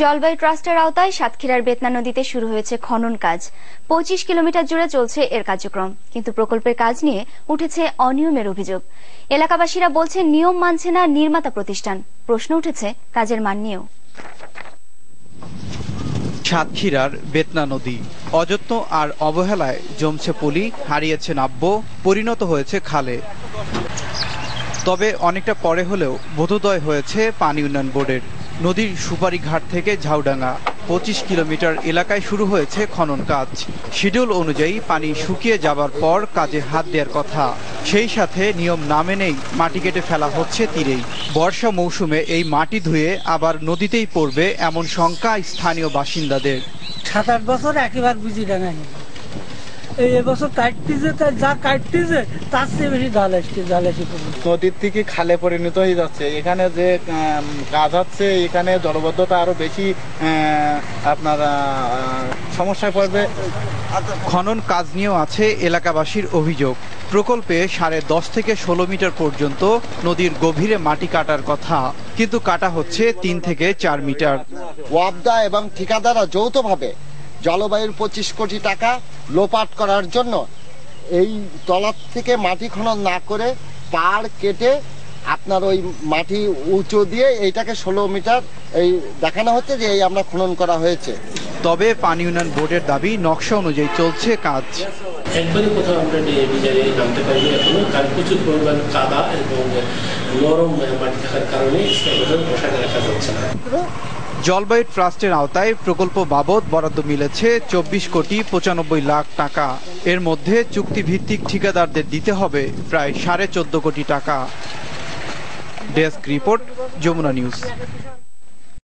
জলবায়ু ট্রাস্টের আওতায় সাতক্ষীরার বেতনা নদীতে শুরু হয়েছে খনন কাজ। পঁচিশ কিলোমিটার জুড়ে চলছে এর কার্যক্রম, কিন্তু প্রকল্পের কাজ নিয়ে উঠেছে অনিয়মের অভিযোগ। এলাকাবাসীরা বলছেন, নিয়ম মানছে না নির্মাতা প্রতিষ্ঠান। প্রশ্ন উঠেছে, কাজের মান নিয়েও। সাতক্ষীরার বেতনা নদী, অযত্ন আর অবহেলায় জমছে পলি হারিয়েছে নাব্য পরিণত হয়েছে খালে। তবে অনেকটা পরে হলেও বোধোদয় হয়েছে পানি উন্নয়ন বোর্ডের নদীর সুপারি ঘাট থেকে ঝাউডাঙ্গা, পঁচিশ কিলোমিটার এলাকায় শুরু হয়েছে খনন কাজ। শিডিউল অনুযায়ী পানি শুকিয়ে যাবার পর কাজে হাত দেওয়ার কথা। সেই সাথে নিয়ম না মেনেই মাটি কেটে ফেলা হচ্ছে তীরেই। বর্ষা মৌসুমে এই মাটি ধুয়ে আবার নদীতেই পড়বে এমন শঙ্কা স্থানীয় বাসিন্দাদের। সাত আট বছর একেবারে বুঝি ডাঙাই এই এবছর কাটতেছে যা কাটতেছে তার চেয়ে বেশি জাল আসছে জাল এসে নদীর থেকে খালে পরিণত হয়ে যাচ্ছে। এখানে যে কাজ হচ্ছে এখানে জলবদ্ধতা আরও বেশি আপনার সমস্যায় পড়বে। খনন কাজ নিয়েও আছে এলাকাবাসীর অভিযোগ। প্রকল্পে সাড়ে দশ থেকে ষোলো মিটার পর্যন্ত নদীর গভীরে মাটি কাটার কথা কিন্তু কাটা হচ্ছে তিন থেকে চার মিটার। ওয়াবদা এবং ঠিকাদাররা যৌথভাবে জলবায়ুর পঁচিশ কোটি টাকা লোপাট করার জন্য এই তলার থেকে মাটি খনন না করে পাড় কেটে আপনার ওই মাটি উঁচু দিয়ে এইটাকে ষোলো মিটার এই দেখানো হচ্ছে যে এই আমরা খনন করা হয়েছে। তবে পানি উন্নয়ন বোর্ডের দাবি নকশা অনুযায়ী চলছে কাজ। একবারই কোথাও আমরা বিচারে নামতে পারিনি এখনও। কারণ প্রচুর পরিমাণ কাদা এবং নরম মাটি থাকার কারণে রাখা যাচ্ছে না। জলবায়ু ট্রাস্টের আওতায় প্রকল্প বাবদ বরাদ্দ মিলেছে চব্বিশ কোটি পঁচানব্বই লাখ টাকা। এর মধ্যে চুক্তিভিত্তিক ঠিকাদারদের দিতে হবে প্রায় সাড়ে চোদ্দ কোটি টাকা। Desk report, Jamuna news.